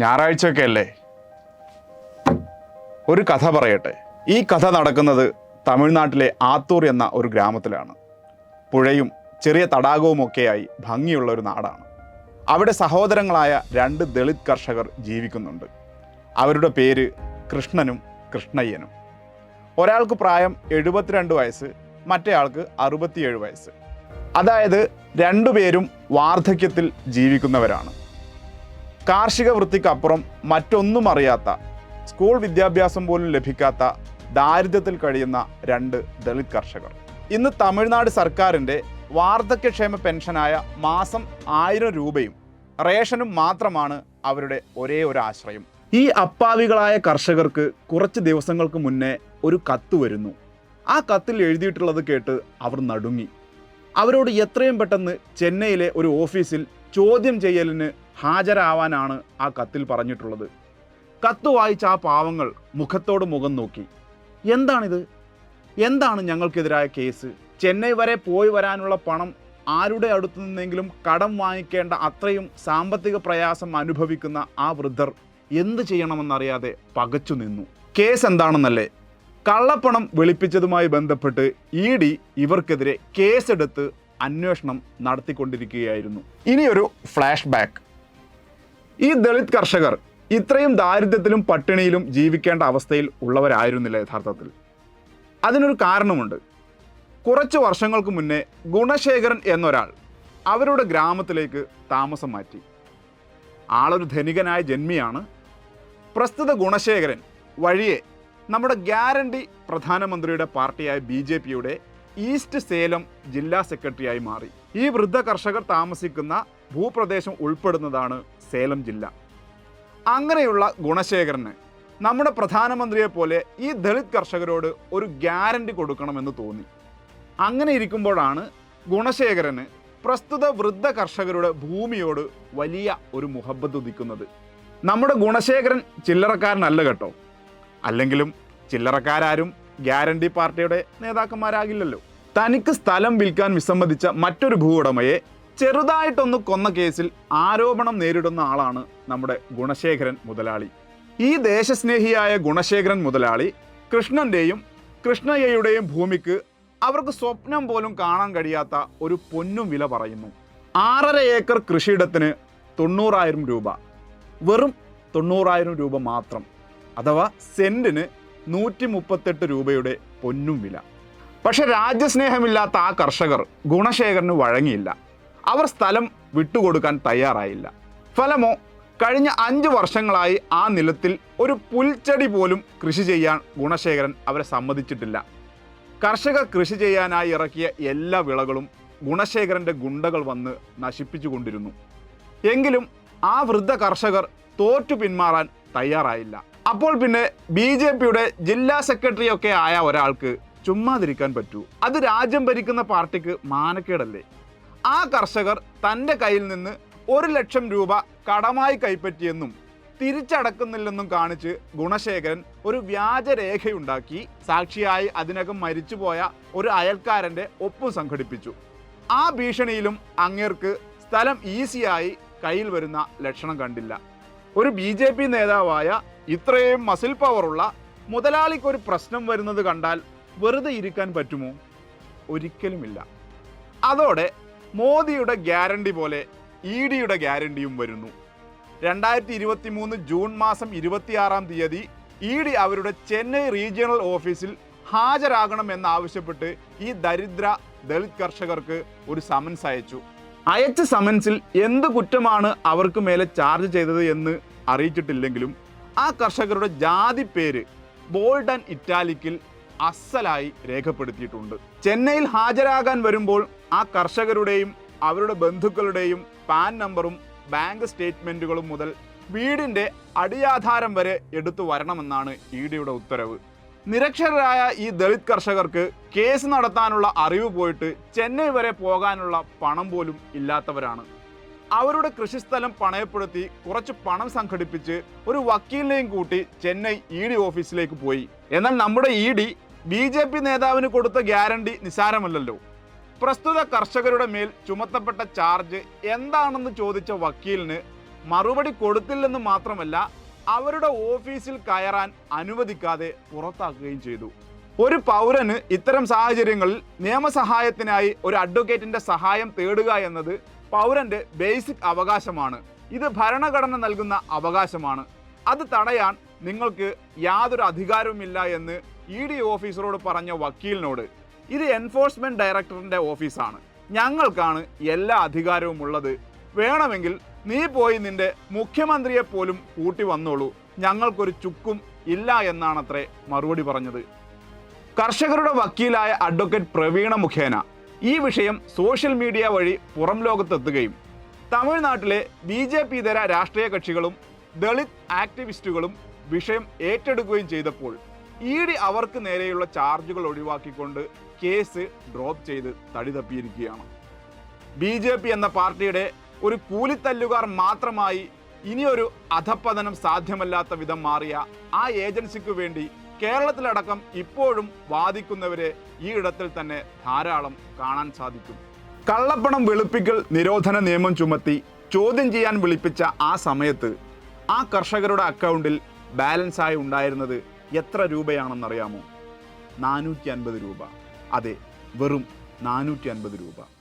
ഞായറാഴ്ചയൊക്കെ അല്ലേ ഒരു കഥ പറയട്ടെ. ഈ കഥ നടക്കുന്നത് തമിഴ്നാട്ടിലെ ആത്തൂർ എന്ന ഒരു ഗ്രാമത്തിലാണ്. പുഴയും ചെറിയ തടാകവുമൊക്കെയായി ഭംഗിയുള്ള ഒരു നാടാണ്. അവിടെ സഹോദരങ്ങളായ രണ്ട് ദളിത് കർഷകർ ജീവിക്കുന്നുണ്ട്. അവരുടെ പേര് കൃഷ്ണനും കൃഷ്ണയ്യനും. ഒരാൾക്ക് പ്രായം എഴുപത്തിരണ്ട് വയസ്സ് മറ്റേയാൾക്ക് അറുപത്തിയേഴ് വയസ്സ്. അതായത് രണ്ടുപേരും വാർദ്ധക്യത്തിൽ ജീവിക്കുന്നവരാണ്. കാർഷിക വൃത്തിക്കപ്പുറം മറ്റൊന്നും അറിയാത്ത സ്കൂൾ വിദ്യാഭ്യാസം പോലും ലഭിക്കാത്ത ദാരിദ്ര്യത്തിൽ കഴിയുന്ന രണ്ട് ദളിത് കർഷകർ. ഇന്ന് തമിഴ്നാട് സർക്കാരിന്റെ വാർദ്ധക്യക്ഷേമ പെൻഷനായ മാസം ആയിരം രൂപയും റേഷനും മാത്രമാണ് അവരുടെ ഒരേ ഒരു ആശ്രയം. ഈ അപ്പാവികളായ കർഷകർക്ക് കുറച്ച് ദിവസങ്ങൾക്ക് മുന്നേ ഒരു കത്ത് വരുന്നു. ആ കത്തിൽ എഴുതിയിട്ടുള്ളത് കേട്ട് അവർ നടുങ്ങി. അവരോട് എത്രയും പെട്ടെന്ന് ചെന്നൈയിലെ ഒരു ഓഫീസിൽ ചോദ്യം ചെയ്യലിന് ഹാജരാവാനാണ് ആ കത്തിൽ പറഞ്ഞിട്ടുള്ളത്. കത്ത് വായിച്ച ആ പാവങ്ങൾ മുഖത്തോട് മുഖം നോക്കി. എന്താണിത്? എന്താണ് ഞങ്ങൾക്കെതിരായ കേസ്? ചെന്നൈ വരെ പോയി വരാനുള്ള പണം ആരുടെ അടുത്തു നിന്നെങ്കിലും കടം വാങ്ങിക്കേണ്ട അത്രയും സാമ്പത്തിക പ്രയാസം അനുഭവിക്കുന്ന ആ വൃദ്ധർ എന്തു ചെയ്യണമെന്നറിയാതെ പകച്ചു നിന്നു. കേസ് എന്താണെന്നല്ലേ? കള്ളപ്പണം വെളുപ്പിച്ചതുമായി ബന്ധപ്പെട്ട് ഇ ഡി ഇവർക്കെതിരെ കേസെടുത്ത് അന്വേഷണം നടത്തിക്കൊണ്ടിരിക്കുകയായിരുന്നു. ഇനിയൊരു ഫ്ലാഷ് ബാക്ക് ഈ ദളിത് കർഷകർ ഇത്രയും ദാരിദ്ര്യത്തിലും പട്ടിണിയിലും ജീവിക്കേണ്ട അവസ്ഥയിൽ ഉള്ളവരായിരുന്നില്ല യഥാർത്ഥത്തിൽ. അതിനൊരു കാരണമുണ്ട്. കുറച്ച് വർഷങ്ങൾക്ക് മുന്നേ ഗുണശേഖരൻ എന്നൊരാൾ അവരുടെ ഗ്രാമത്തിലേക്ക് താമസം മാറ്റി. ആളൊരു ധനികനായ ജന്മിയാണ്. പ്രസ്തുത ഗുണശേഖരൻ വഴിയെ നമ്മുടെ ഗ്യാരണ്ടി പ്രധാനമന്ത്രിയുടെ പാർട്ടിയായ ബി ജെ പിയുടെ ഈസ്റ്റ് സേലം ജില്ലാ സെക്രട്ടറിയായി മാറി. ഈ വൃദ്ധ കർഷകർ താമസിക്കുന്ന ഭൂപ്രദേശം ഉൾപ്പെടുന്നതാണ് സേലം ജില്ല. അങ്ങനെയുള്ള ഗുണശേഖരന് നമ്മുടെ പ്രധാനമന്ത്രിയെ പോലെ ഈ ദളിത് കർഷകരോട് ഒരു ഗ്യാരണ്ടി കൊടുക്കണമെന്ന് തോന്നി. അങ്ങനെ ഇരിക്കുമ്പോഴാണ് ഗുണശേഖരന് പ്രസ്തുത വൃദ്ധ കർഷകരുടെ ഭൂമിയോട് വലിയ ഒരു മുഹബത്ത് ഉദിക്കുന്നത്. നമ്മുടെ ഗുണശേഖരൻ ചില്ലറക്കാരനല്ല കേട്ടോ. അല്ലെങ്കിലും ചില്ലറക്കാരും ഗ്യാരണ്ടി പാർട്ടിയുടെ നേതാക്കന്മാരാകില്ലല്ലോ. തനിക്ക് സ്ഥലം വിൽക്കാൻ വിസമ്മതിച്ച മറ്റൊരു ഭൂ ഉടമയെ ചെറുതായിട്ടൊന്ന് കൊന്ന കേസിൽ ആരോപണം നേരിടുന്ന ആളാണ് നമ്മുടെ ഗുണശേഖരൻ മുതലാളി. ഈ ദേശസ്നേഹിയായ ഗുണശേഖരൻ മുതലാളി കൃഷ്ണന്റെയും കൃഷ്ണയ്യയുടെയും ഭൂമിക്ക് അവർക്ക് സ്വപ്നം പോലും കാണാൻ കഴിയാത്ത ഒരു പൊന്നും വില പറയുന്നു. ആറര ഏക്കർ കൃഷിയിടത്തിന് തൊണ്ണൂറായിരം രൂപ. വെറും തൊണ്ണൂറായിരം രൂപ മാത്രം. അഥവാ സെന്റിന് നൂറ്റി മുപ്പത്തെട്ട് രൂപയുടെ പൊന്നും വില. പക്ഷെ രാജ്യസ്നേഹമില്ലാത്ത ആ കർഷകർ ഗുണശേഖരന് വഴങ്ങിയില്ല. അവർ സ്ഥലം വിട്ടുകൊടുക്കാൻ തയ്യാറായില്ല. ഫലമോ കഴിഞ്ഞ അഞ്ച് വർഷങ്ങളായി ആ നിലത്തിൽ ഒരു പുൽച്ചെടി പോലും കൃഷി ചെയ്യാൻ ഗുണശേഖരൻ അവരെ സമ്മതിച്ചിട്ടില്ല. കർഷക കൃഷി ചെയ്യാനായി ഇറക്കിയ എല്ലാ വിളകളും ഗുണശേഖരന്റെ ഗുണ്ടകൾ വന്ന് നശിപ്പിച്ചു കൊണ്ടിരുന്നു. എങ്കിലും ആ വൃദ്ധ കർഷകർ തോറ്റു പിന്മാറാൻ തയ്യാറായില്ല. അപ്പോൾ പിന്നെ ബി ജെ പിയുടെ ജില്ലാ സെക്രട്ടറി ഒക്കെ ആയ ഒരാൾക്ക് ചുമ്മാതിരിക്കാൻ പറ്റൂ. അത് രാജ്യം ഭരിക്കുന്ന പാർട്ടിക്ക് മാനക്കേടല്ലേ? ആ കർഷകർ തന്റെ കയ്യിൽ നിന്ന് ഒരു ലക്ഷം രൂപ കടമായി കൈപ്പറ്റിയെന്നും തിരിച്ചടക്കുന്നില്ലെന്നും കാണിച്ച് ഗുണശേഖരൻ ഒരു വ്യാജരേഖയുണ്ടാക്കി സാക്ഷിയായി അതിനകം മരിച്ചുപോയ ഒരു അയൽക്കാരന്റെ ഒപ്പും സംഘടിപ്പിച്ചു. ആ ഭീഷണിയിലും അങ്ങേർക്ക് സ്ഥലം ഈസിയായി കയ്യിൽ വരുന്ന ലക്ഷണം കണ്ടില്ല. ഒരു ബി ജെ പി നേതാവായ ഇത്രയും മസിൽ പവറുള്ള മുതലാളിക്ക് ഒരു പ്രശ്നം വരുന്നത് കണ്ടാൽ വെറുതെ ഇരിക്കാൻ പറ്റുമോ? ഒരിക്കലുമില്ല. അതോടെ മോദിയുടെ ഗ്യാരണ്ടി പോലെ ഇ ഡിയുടെ ഗ്യാരണ്ടിയും വരുന്നു. രണ്ടായിരത്തി ഇരുപത്തി മൂന്ന് ജൂൺ മാസം ഇരുപത്തിയാറാം തീയതി ഇ ഡി അവരുടെ ചെന്നൈ റീജിയണൽ ഓഫീസിൽ ഹാജരാകണം ഹാജരാകണമെന്നാവശ്യപ്പെട്ട് ഈ ദരിദ്ര ദളിത് കർഷകർക്ക് ഒരു സമൻസ് അയച്ചു. അയച്ച സമൻസിൽ എന്ത് കുറ്റമാണ് അവർക്ക് മേലെ ചാർജ് ചെയ്തത് എന്ന് അറിയിച്ചിട്ടില്ലെങ്കിലും ആ കർഷകരുടെ ജാതി പേര് ബോൾഡ് ഇറ്റാലിക്കിൽ അസലായി രേഖപ്പെടുത്തിയിട്ടുണ്ട്. ചെന്നൈയിൽ ഹാജരാകാൻ വരുമ്പോൾ ആ കർഷകരുടെയും അവരുടെ ബന്ധുക്കളുടെയും പാൻ നമ്പറും ബാങ്ക് സ്റ്റേറ്റ്മെന്റുകളും മുതൽ വീടിന്റെ അടിയാധാരം വരെ എടുത്തു വരണമെന്നാണ് ഇ ഡിയുടെ ഉത്തരവ്. നിരക്ഷരായ ഈ ദളിത് കർഷകർക്ക് കേസ് നടത്താനുള്ള അറിവ് പോയിട്ട് ചെന്നൈ വരെ പോകാനുള്ള പണം പോലും ഇല്ലാത്തവരാണ്. അവരുടെ കൃഷിസ്ഥലം പണയപ്പെടുത്തി കുറച്ച് പണം സംഘടിപ്പിച്ച് ഒരു വക്കീലിനെയും കൂട്ടി ചെന്നൈ ഇ ഡി ഓഫീസിലേക്ക് പോയി. എന്നാൽ നമ്മുടെ E D B J P നേതാവിന് കൊടുത്ത ഗ്യാരണ്ടി നിസാരമല്ലല്ലോ. പ്രസ്തുത കർഷകരുടെ മേൽ ചുമത്തപ്പെട്ട ചാർജ് എന്താണെന്ന് ചോദിച്ച വക്കീലിന് മറുപടി കൊടുത്തില്ലെന്ന് മാത്രമല്ല അവരുടെ ഓഫീസിൽ കയറാൻ അനുവദിക്കാതെ പുറത്താക്കുകയും ചെയ്തു. ഒരു പൗരന് ഇത്തരം സാഹചര്യങ്ങളിൽ നിയമസഹായത്തിനായി ഒരു അഡ്വക്കേറ്റിന്റെ സഹായം തേടുക എന്നത് പൗരന്റെ ബേസിക് അവകാശമാണ്. ഇത് ഭരണഘടന നൽകുന്ന അവകാശമാണ്. അത് തടയാൻ നിങ്ങൾക്ക് യാതൊരു അധികാരവുമില്ല എന്ന് ഇ ഡി ഓഫീസറോട് പറഞ്ഞ വക്കീലിനോട്. ഇത് എൻഫോഴ്സ്മെന്റ് ഡയറക്ടറിന്റെ ഓഫീസാണ്. ഞങ്ങൾക്കാണ് എല്ലാ അധികാരവും ഉള്ളത്. വേണമെങ്കിൽ നീ പോയി നിന്റെ മുഖ്യമന്ത്രിയെ പോലും കൂട്ടി വന്നോളൂ. ഞങ്ങൾക്കൊരു ചുക്കും ഇല്ല എന്നാണത്രേ മറുപടി പറഞ്ഞത്. കർഷകരുടെ വക്കീലായ അഡ്വക്കേറ്റ് പ്രവീണ മുഖേന ഈ വിഷയം സോഷ്യൽ മീഡിയ വഴി പുറം ലോകത്തെത്തുകയും തമിഴ്നാട്ടിലെ ബി ജെ പി ഇതര രാഷ്ട്രീയ കക്ഷികളും ദളിത് ആക്ടിവിസ്റ്റുകളും വിഷയം ഏറ്റെടുക്കുകയും ചെയ്തപ്പോൾ ഇ ഡി അവർക്ക് നേരെയുള്ള ചാർജുകൾ ഒഴിവാക്കിക്കൊണ്ട് കേസ് ഡ്രോപ്പ് ചെയ്ത് തടി തപ്പിയിരിക്കുകയാണ്. ബി ജെ പി എന്ന പാർട്ടിയുടെ ഒരു കൂലിത്തല്ലുകാർ മാത്രമായി ഇനിയൊരു അധപ്പതനം സാധ്യമല്ലാത്ത വിധം മാറിയ ആ ഏജൻസിക്ക് വേണ്ടി കേരളത്തിലടക്കം ഇപ്പോഴും വാദിക്കുന്നവരെ ഈ ഇടത്തിൽ തന്നെ ധാരാളം കാണാൻ സാധിക്കും. കള്ളപ്പണം വെളുപ്പിക്കൽ നിരോധന നിയമം ചുമത്തി ചോദ്യം ചെയ്യാൻ വിളിപ്പിച്ച ആ സമയത്ത് ആ കർഷകരുടെ അക്കൗണ്ടിൽ ബാലൻസ് ആയി ഉണ്ടായിരുന്നത് എത്ര രൂപയാണെന്നറിയാമോ? നാനൂറ്റി അൻപത് രൂപ. അതെ വെറും നാനൂറ്റി അൻപത് രൂപ.